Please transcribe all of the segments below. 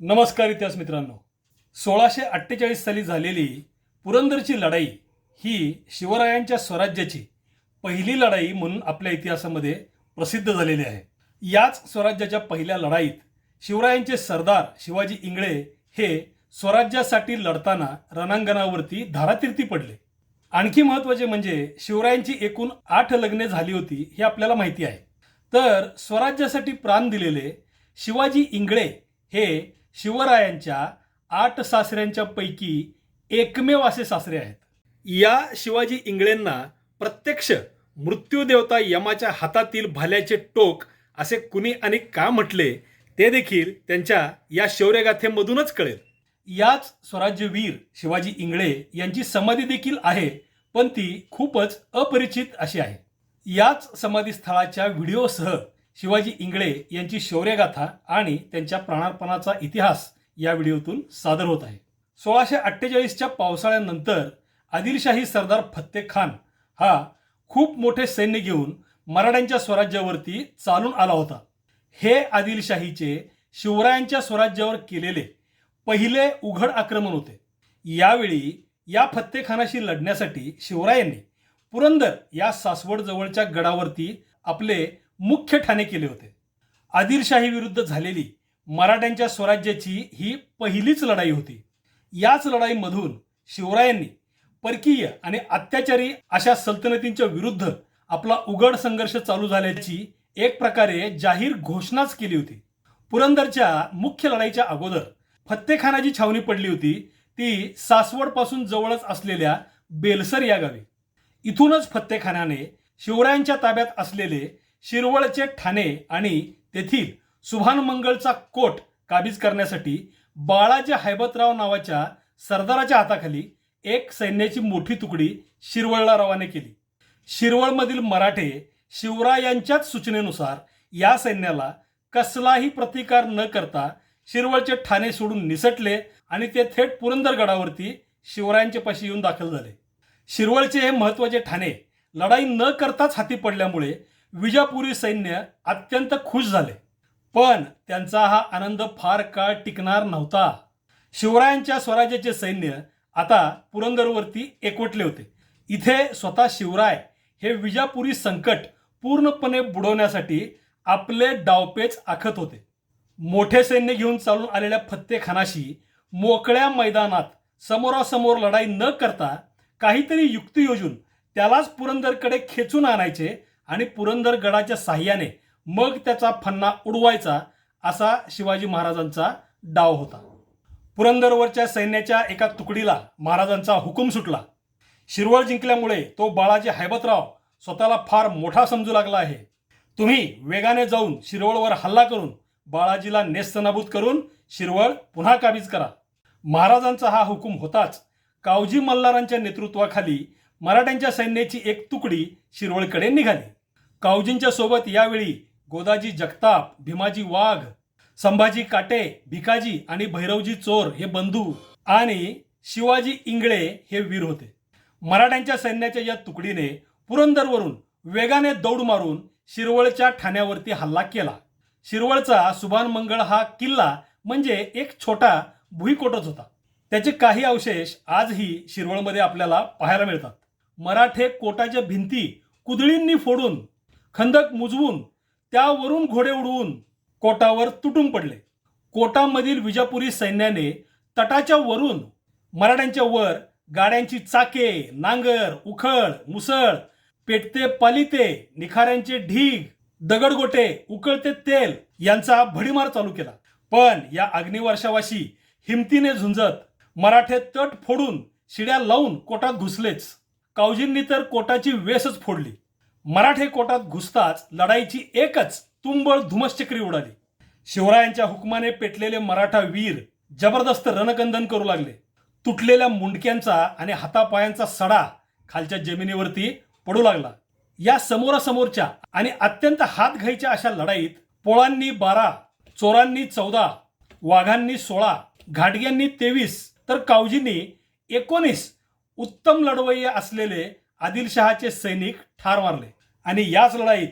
नमस्कार इतिहास मित्रांनो. सोळाशे अठ्ठेचाळीस साली झालेली पुरंदरची लढाई ही शिवरायांच्या स्वराज्याची पहिली लढाई म्हणून आपल्या इतिहासामध्ये प्रसिद्ध झालेली आहे. याच स्वराज्याच्या पहिल्या लढाईत शिवरायांचे सरदार शिवाजी इंगळे हे स्वराज्यासाठी लढताना रणांगणावरती धारातीर्थी पडले. आणखी महत्त्वाचे म्हणजे शिवरायांची एकूण आठ लग्ने झाली होती हे आपल्याला माहिती आहे. तर स्वराज्यासाठी प्राण दिलेले शिवाजी इंगळे हे शिवरायांच्या आठ सासऱ्यांच्या पैकी एकमेव असे सासरे आहेत. या शिवाजी इंगळेंना प्रत्यक्ष मृत्यूदेवता यमाच्या हातातील भाल्याचे टोक असे कुणी आणि का म्हटले ते देखील त्यांच्या या शौर्यगाथेमधूनच कळेल. याच स्वराज्यवीर शिवाजी इंगळे यांची समाधी देखील आहे पण ती खूपच अपरिचित अशी आहे. याच समाधीस्थळाच्या व्हिडिओसह शिवाजी इंगळे यांची शौर्यगाथा आणि त्यांच्या प्राणार्पणाचा इतिहास या व्हिडिओतून सादर होत आहे. सोळाशे अठ्ठेचाळीसच्या पावसाळ्यानंतर आदिलशाही सरदार फत्ते खान हा खूप मोठे सैन्य घेऊन मराठ्यांच्या स्वराज्यावरती चालून आला होता. हे आदिलशाहीचे शिवरायांच्या स्वराज्यावर केलेले पहिले उघड आक्रमण होते. यावेळी या फत्तेखानाशी लढण्यासाठी शिवरायांनी पुरंदर या सासवड जवळच्या गडावरती आपले मुख्य ठाणे केले होते. आदिलशाही विरुद्ध झालेली मराठ्यांच्या स्वराज्याची ही पहिलीच लढाई होती. याच लढाईमधून शिवरायांनी परकीय आणि अत्याचारी अशा सल्तनतींच्या विरुद्ध आपला उघड संघर्ष चालू झाल्याची एक प्रकारे जाहीर घोषणाच केली होती. पुरंदरच्या मुख्य लढाईच्या अगोदर फत्तेखानाची छावणी पडली होती. ती सासवडपासून जवळच असलेल्या बेलसर या गावी. इथूनच फत्तेखानाने शिवरायांच्या ताब्यात असलेले शिरवळचे ठाणे आणि तेथील सुभानमंगळचा कोट काबीज करण्यासाठी बाळाजी हैबतराव नावाच्या सरदाराच्या हाताखाली एक सैन्याची मोठी तुकडी शिरवळला रवाना केली. शिरवळमधील मराठे शिवरायांच्याच सूचनेनुसार या सैन्याला कसलाही प्रतिकार न करता शिरवळचे ठाणे सोडून निसटले आणि ते थेट पुरंदरगडावरती शिवरायांच्या पाशी येऊन दाखल झाले. शिरवळचे हे महत्त्वाचे ठाणे लढाई न करताच हाती पडल्यामुळे विजापुरी सैन्य अत्यंत खुश झाले. पण त्यांचा हा आनंद फार काळ टिकणार नव्हता. शिवरायांच्या स्वराज्याचे सैन्य आता पुरंदरवरती एकवटले होते. इथे स्वतः शिवराय हे विजापुरी संकट पूर्णपणे बुडवण्यासाठी आपले डावपेच आखत होते. मोठे सैन्य घेऊन चालून आलेल्या फत्तेखानाशी मोकळ्या मैदानात समोरासमोर लढाई न करता काहीतरी युक्ती योजून त्यालाच पुरंदरकडे खेचून आणायचे आणि पुरंदर गडाच्या साह्याने मग त्याचा फन्ना उडवायचा असा शिवाजी महाराजांचा डाव होता. पुरंदरवरच्या सैन्याच्या एका तुकडीला महाराजांचा हुकूम सुटला. शिरवळ जिंकल्यामुळे तो बाळाजी हैबतराव स्वतःला फार मोठा समजू लागला आहे. तुम्ही वेगाने जाऊन शिरवळवर हल्ला करून बाळाजीला नेस्तनाबूत करून शिरवळ पुन्हा काबीज करा. महाराजांचा हा हुकूम होताच कावजी मल्हारांच्या नेतृत्वाखाली मराठ्यांच्या सैन्याची एक तुकडी शिरवळकडे निघाली. कावजींच्या सोबत यावेळी गोदाजी जगताप भीमाजी वाघ संभाजी काटे भिकाजी आणि भैरवजी चोर हे बंधू आणि शिवाजी इंगळे हे वीर होते. मराठ्यांच्या सैन्याच्या या तुकडीने पुरंदरवरून वेगाने दौड मारून शिरवळच्या ठाण्यावरती हल्ला केला. शिरवळचा सुभान मंगळ हा किल्ला म्हणजे एक छोटा भुईकोटच होता. त्याचे काही अवशेष आजही शिरवळमध्ये आपल्याला पाहायला मिळतात. मराठे कोटाच्या भिंती कुदळींनी फोडून खंदक मुजवून त्यावरून घोडे उडवून कोटावर तुटून पडले. कोटामधील विजापुरी सैन्याने तटाच्या वरून मराठ्यांच्या वर गाड्यांची चाके नांगर उखळ मुसळ पेटते पालिते निखाऱ्यांचे ढीग दगडगोटे उकळते तेल यांचा भडीमार चालू केला. पण या अग्निवर्षावाशी हिमतीने झुंजत मराठे तट फोडून शिड्या लावून कोटात घुसलेच. कावजींनी तर कोटाची वेसच फोडली. मराठे कोटात घुसताच लढाईची एकच तुंबळ धुमश्चक्री उडाली. शिवरायांच्या हुकमाने पेटलेले मराठा वीर जबरदस्त रणकंदन करू लागले. तुटलेल्या मुंडक्यांचा आणि हातापायांचा सडा खालच्या जमिनीवरती पडू लागला. या समोरासमोरच्या आणि अत्यंत हात घाईच्या अशा लढाईत पोळांनी बारा चोरांनी चौदा वाघांनी सोळा घाटग्यांनी तेवीस तर कावजींनी एकोणीस उत्तम लढवय्ये असलेले आदिलशहाचे सैनिक ठार मारले. आणि याच लढाईत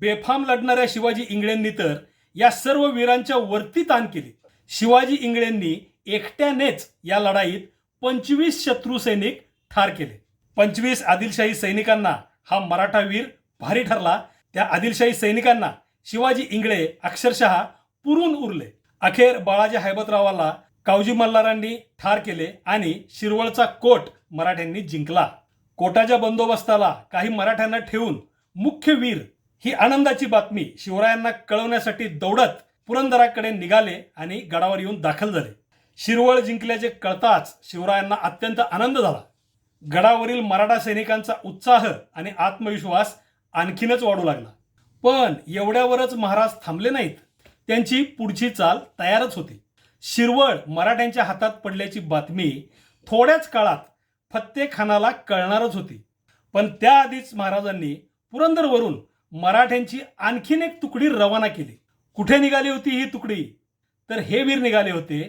बेफाम लढणाऱ्या शिवाजी इंगळेंनी तर या सर्व वीरांच्या वरती ताण केली. शिवाजी इंगळेंनी एकट्यानेच या लढाईत पंचवीस शत्रू सैनिक ठार केले. पंचवीस आदिलशाही सैनिकांना हा मराठा वीर भारी ठरला. त्या आदिलशाही सैनिकांना शिवाजी इंगळे अक्षरशः पुरून उरले. अखेर बाळाजी हैबतरावाला कावजी मल्हारांनी ठार केले आणि शिरवळचा कोट मराठ्यांनी जिंकला. कोटाच्या बंदोबस्ताला काही मराठ्यांना ठेवून मुख्य वीर ही आनंदाची बातमी शिवरायांना कळवण्यासाठी दौडत पुरंदराकडे निघाले आणि गडावर येऊन दाखल झाले. शिरवळ जिंकल्याचे कळताच शिवरायांना अत्यंत आनंद झाला. गडावरील मराठा सैनिकांचा उत्साह आणि आत्मविश्वास आणखीनच वाढू लागला. पण एवढ्यावरच महाराज थांबले नाहीत. त्यांची पुढची चाल तयारच होती. शिरवळ मराठ्यांच्या हातात पडल्याची बातमी थोड्याच काळात फत्ते खानाला कळणारच होती. पण त्याआधीच महाराजांनी पुरंदरवरून मराठ्यांची आणखीन एक तुकडी रवाना केली. कुठे निघाली होती ही तुकडी? तर हे वीर निघाले होते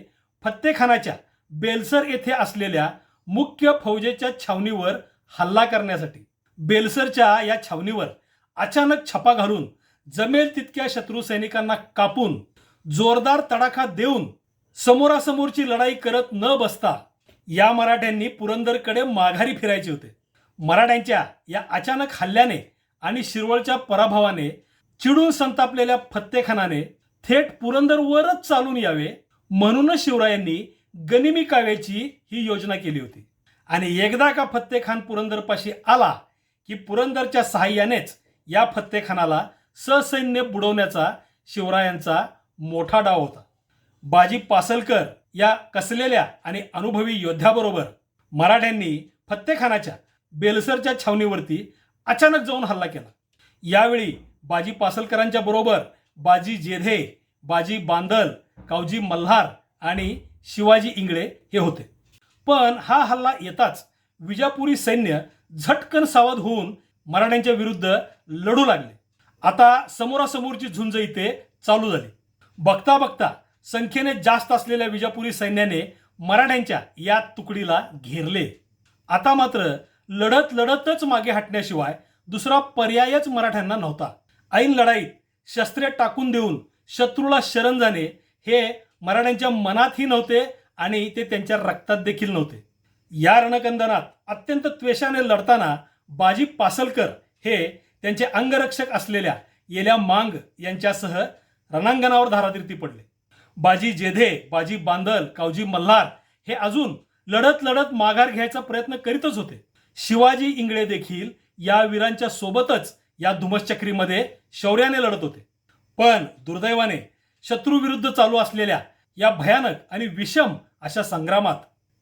फत्तेखानाच्या बेलसर येथे असलेल्या मुख्य फौजेच्या छावणीवर हल्ला करण्यासाठी. बेलसरच्या या छावणीवर अचानक छपा घालून जमेल तितक्या शत्रू सैनिकांना कापून जोरदार तडाखा देऊन समोरासमोरची लढाई करत न बसता या मराठ्यांनी पुरंदरकडे माघारी फिरायचे होते. मराठ्यांच्या या अचानक हल्ल्याने आणि शिरवळच्या पराभवाने चिडून संतापलेल्या फत्तेखानाने थेट पुरंदरवरच चालून यावे म्हणूनच शिवरायांनी गनिमी काव्याची ही योजना केली होती. आणि एकदा का फत्तेखान पुरंदरपाशी आला की पुरंदरच्या सहाय्यानेच या फत्तेखानाला ससैन्य बुडवण्याचा शिवरायांचा मोठा डाव होता. बाजी पासलकर या कसलेल्या आणि अनुभवी योद्ध्याबरोबर मराठ्यांनी फत्तेखानाच्या बेलसरच्या छावणीवरती अचानक जाऊन हल्ला केला. यावेळी बाजी पासलकरांच्या बरोबर बाजी जेधे बाजी बांदल कावजी मल्हार आणि शिवाजी इंगळे हे होते. पण हा हल्ला येताच विजापुरी सैन्य झटकन सावध होऊन मराठ्यांच्या विरुद्ध लढू लागले. आता समोरासमोरची झुंज इथे चालू झाली. बघता बघता संख्येने जास्त असलेल्या विजापुरी सैन्याने मराठ्यांच्या या तुकडीला घेरले. आता मात्र लढत लढतच मागे हटण्याशिवाय दुसरा पर्यायच मराठ्यांना नव्हता. ऐन लढाईत शस्त्रे टाकून देऊन शत्रूला शरण जाणे हे मराठ्यांच्या मनातही नव्हते आणि ते त्यांच्या रक्तात देखील नव्हते. या रणकंदनात अत्यंत त्वेषाने लढताना बाजी पासलकर हे त्यांचे अंगरक्षक असलेल्या येल्या मांग यांच्यासह रणांगणावर धारातीर्थी पडले. बाजी जेधे बाजी बांदल कावजी मल्हार हे अजून लढत लढत माघार घ्यायचा प्रयत्न करीतच होते. शिवाजी इंगळे देखील या वीरांच्या सोबतच या धुमसचक्रीमध्ये शौर्याने लढत होते. पण दुर्दैवाने शत्रूविरुद्ध चालू असलेल्या या भयानक आणि विषम अशा संग्रामात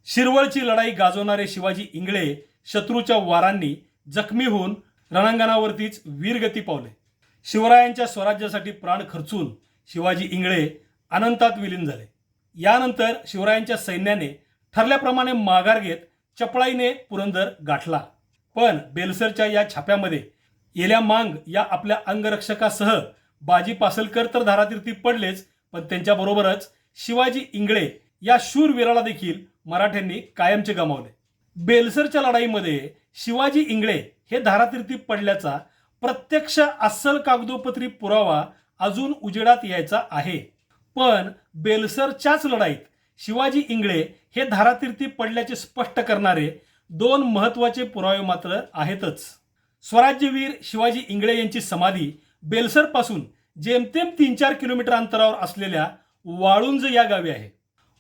शिरवळची लढाई गाजवणारे शिवाजी इंगळे शत्रूच्या वारांनी जखमी होऊन रणांगणावरतीच वीरगती पावले. शिवरायांच्या स्वराज्यासाठी प्राण खर्चून शिवाजी इंगळे अनंतात विलीन झाले. यानंतर शिवरायांच्या सैन्याने ठरल्याप्रमाणे माघार घेत चपळाईने पुरंदर गाठला. पण बेलसरच्या या छाप्यामध्ये येल्या मांग या आपल्या अंगरक्षकासह बाजी पासलकर तर धारातीर्थी पडलेच पण त्यांच्याबरोबरच शिवाजी इंगळे या शूरवीराला देखील मराठ्यांनी कायमचे गमावले. बेलसरच्या लढाईमध्ये शिवाजी इंगळे हे धारातीर्थी पडल्याचा प्रत्यक्ष अस्सल कागदोपत्री पुरावा अजून उजेडात यायचा आहे. पण बेलसरच्याच लढाईत शिवाजी इंगळे हे धारातीर्थी पडल्याचे स्पष्ट करणारे दोन महत्त्वाचे पुरावे मात्र आहेतच. स्वराज्यवीर शिवाजी इंगळे यांची समाधी बेलसरपासून जेमतेम तीन चार किलोमीटर अंतरावर असलेल्या वाळुंज या गावी आहे.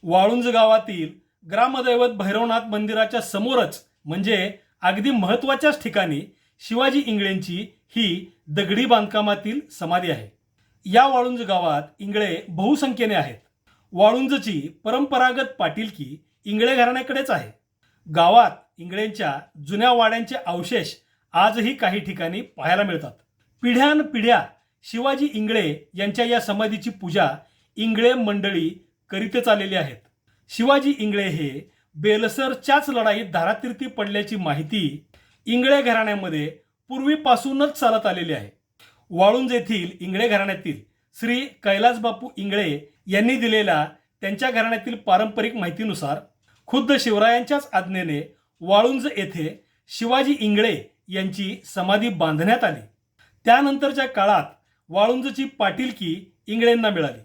वाळुंज गावातील ग्रामदैवत भैरवनाथ मंदिराच्या समोरच म्हणजे अगदी महत्वाच्याच ठिकाणी शिवाजी इंगळेंची ही दगडी बांधकामातील समाधी आहे. या वाळुंज गावात इंगळे बहुसंख्येने आहेत. वाळुंजची परंपरागत पाटीलकी इंगळे घराण्याकडेच आहे. गावात इंगळेंच्या जुन्या वाड्यांचे अवशेष आजही काही ठिकाणी पाहायला मिळतात. पिढ्यानपिढ्या शिवाजी इंगळे यांच्या या समाधीची पूजा इंगळे मंडळी करीतच आलेली आहेत. शिवाजी इंगळे हे बेलसरच्याच लढाईत धारातीर्थी पडल्याची माहिती इंगळे घराण्यामध्ये पूर्वीपासूनच चालत आलेली आहे. वाळुंज येथील इंगळे घराण्यातील श्री कैलास बापू इंगळे यांनी दिलेल्या त्यांच्या घराण्यातील पारंपरिक माहितीनुसार खुद्द शिवरायांच्याच आज्ञेने वाळुंज येथे शिवाजी इंगळे यांची समाधी बांधण्यात आली. त्यानंतरच्या काळात वाळुंजची पाटीलकी इंगळेंना मिळाली.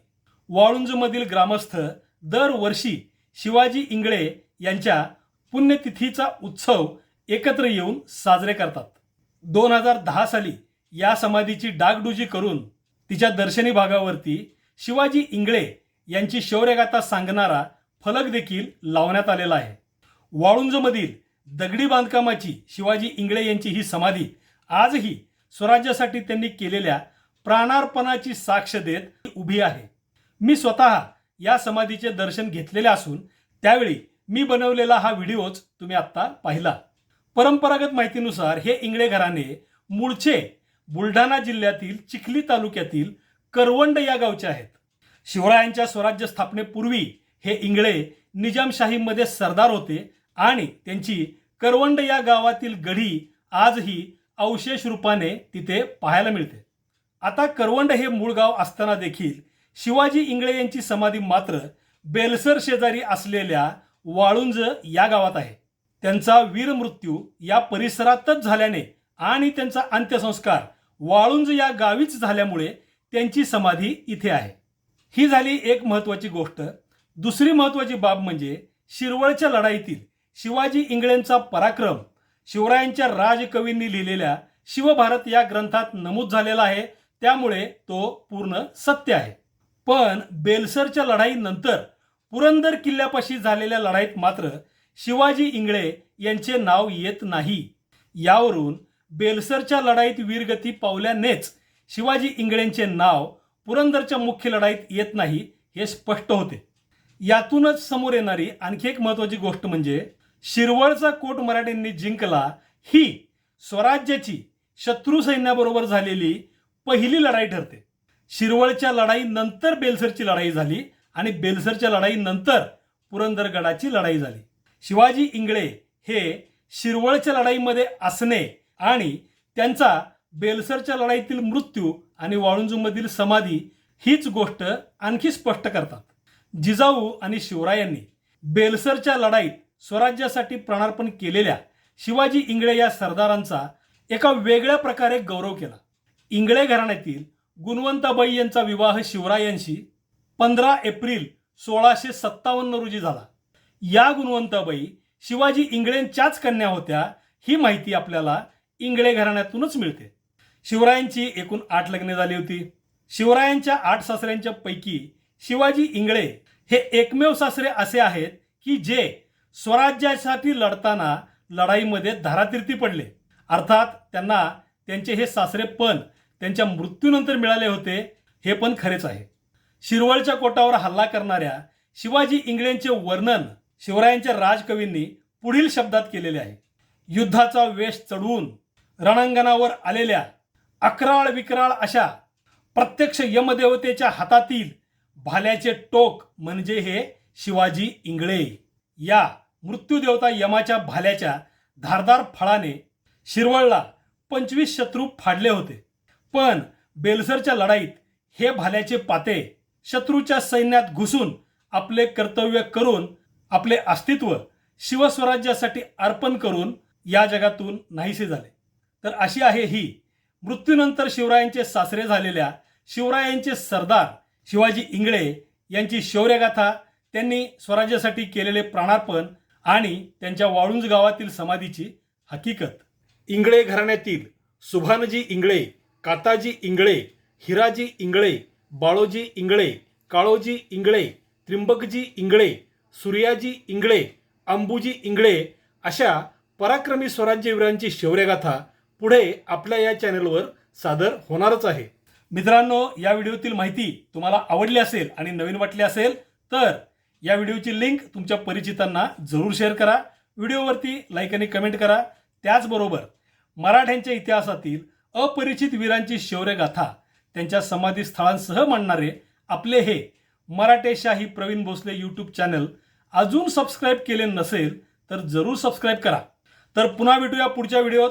वाळुंजमधील ग्रामस्थ दरवर्षी शिवाजी इंगळे यांच्या पुण्यतिथीचा उत्सव एकत्र येऊन साजरे करतात. दोन हजार दहा साली या समाधीची डागडुजी करून तिच्या दर्शनी भागावरती शिवाजी इंगळे यांची शौर्यगाथा सांगणारा फलक देखील लावण्यात आलेला आहे. वाळुंजमधील दगडी बांधकामाची शिवाजी इंगळे यांची ही समाधी आजही स्वराज्यासाठी त्यांनी केलेल्या प्राणार्पणाची साक्ष देत उभी आहे. मी स्वतः या समाधीचे दर्शन घेतलेले असून त्यावेळी मी बनवलेला हा व्हिडिओच तुम्ही आत्ता पाहिला. परंपरागत माहितीनुसार हे इंगळे घराणे मूळचे बुलढाणा जिल्ह्यातील चिखली तालुक्यातील करवंड या गावचे आहेत. शिवरायांच्या स्वराज्य स्थापनेपूर्वी हे इंगळे निजामशाहीमध्ये सरदार होते आणि त्यांची करवंड या गावातील गढी आजही अवशेष रूपाने तिथे पाहायला मिळते. आता करवंड हे मूळ गाव असताना देखील शिवाजी इंगळे यांची समाधी मात्र बेलसर शेजारी असलेल्या वाळुंज या गावात आहे. त्यांचा वीर मृत्यू या परिसरातच झाल्याने आणि त्यांचा अंत्यसंस्कार वाळुंज या गावीच झाल्यामुळे त्यांची समाधी इथे आहे. ही झाली एक महत्त्वाची गोष्ट. दुसरी महत्त्वाची बाब म्हणजे शिरवळच्या लढाईतील शिवाजी इंगळेंचा पराक्रम. शिवरायांच्या राजकवींनी लिहिलेल्या शिवभारत या ग्रंथात नमूद झालेला आहे. त्यामुळे तो पूर्ण सत्य आहे. पण बेलसरच्या लढाईनंतर पुरंदर किल्ल्यापाशी झालेल्या लढाईत मात्र शिवाजी इंगळे यांचे नाव येत नाही. यावरून बेलसरच्या लढाईत वीरगती पावल्यानेच शिवाजी इंगळेंचे नाव पुरंदरच्या मुख्य लढाईत येत नाही हे स्पष्ट होते. यातूनच समोर येणारी आणखी एक महत्वाची गोष्ट म्हणजे शिरवळचा कोट मराठ्यांनी जिंकला ही स्वराज्याची शत्रू सैन्याबरोबर झालेली पहिली लढाई ठरते. शिरवळच्या लढाईनंतर बेलसरची लढाई झाली आणि बेलसरच्या लढाईनंतर पुरंदरगडाची लढाई झाली. शिवाजी इंगळे हे शिरवळच्या लढाईमध्ये असणे आणि त्यांचा बेलसरच्या लढाईतील मृत्यू आणि वाळुंजूमधील समाधी हीच गोष्ट आणखी स्पष्ट करतात. जिजाऊ आणि शिवरायांनी बेलसरच्या लढाईत स्वराज्यासाठी प्राणार्पण केलेल्या शिवाजी इंगळे या सरदारांचा एका वेगळ्या प्रकारे गौरव केला. इंगळे घराण्यातील गुणवंताबाई यांचा विवाह शिवरायांशी पंधरा एप्रिल सोळाशे सत्तावन्न रोजी झाला. या गुणवंताबाई शिवाजी इंगळेंच्याच कन्या होत्या ही माहिती आपल्याला इंगळे घराण्यातूनच मिळते. शिवरायांची एकूण आठ लग्ने झाली होती. शिवरायांच्या आठ सासऱ्यांच्या पैकी शिवाजी इंगळे हे एकमेव सासरे असे आहेत की जे स्वराज्यासाठी लढताना लढाईमध्ये धारातीर्थी पडले. अर्थात त्यांना त्यांचे हे सासरे पण त्यांच्या मृत्यूनंतर मिळाले होते हे पण खरेच आहे. शिरवळच्या कोटावर हल्ला करणाऱ्या शिवाजी इंगळेंचे वर्णन शिवरायांच्या राजकवींनी पुढील शब्दात केलेले आहे. युद्धाचा वेश चढवून रणांगणावर आलेल्या अकराळ विकराळ अशा प्रत्यक्ष यमदेवतेच्या हातातील भाल्याचे टोक म्हणजे हे शिवाजी इंगळे. या मृत्यूदेवता यमाच्या भाल्याच्या धारदार फळाने शिरवळला पंचवीस शत्रू फाडले होते. पण बेलसरच्या लढाईत हे भाल्याचे पाते शत्रूच्या सैन्यात घुसून आपले कर्तव्य करून आपले अस्तित्व शिवस्वराज्यासाठी अर्पण करून या जगातून नाहीसे झाले. तर अशी आहे ही. मृत्यूनंतर शिवरायांचे सासरे झालेल्या शिवरायांचे सरदार शिवाजी इंगळे यांची शौर्यगाथा त्यांनी स्वराज्यासाठी केलेले प्राणार्पण आणि त्यांच्या वाळुंज गावातील समाधीची हकीकत. इंगळे घराण्यातील सुभानजी इंगळे काताजी इंगळे हिराजी इंगळे बाळोजी इंगळे काळोजी इंगळे त्रिंबकजी इंगळे सूर्याजी इंगळे अंबुजी इंगळे अशा पराक्रमी स्वराज्यवीरांची शौर्यगाथा पुढे आपल्या या चॅनलवर सादर होणारच आहे. मित्रांनो या व्हिडिओतील माहिती तुम्हाला आवडली असेल आणि नवीन वाटली असेल तर या व्हिडिओची लिंक तुमच्या परिचितांना जरूर शेअर करा. व्हिडिओवरती लाईक आणि कमेंट करा. त्याचबरोबर मराठ्यांच्या इतिहासातील अपरिचित वीरांची शौर्यगाथा त्यांच्या समाधी स्थळांसह मांडणारे आपले हे मराठेशाही प्रवीण भोसले यूट्यूब चॅनल अजून सबस्क्राईब केले नसेल तर जरूर सबस्क्राईब करा. तर पुन्हा भेटूया पुढच्या व्हिडिओत.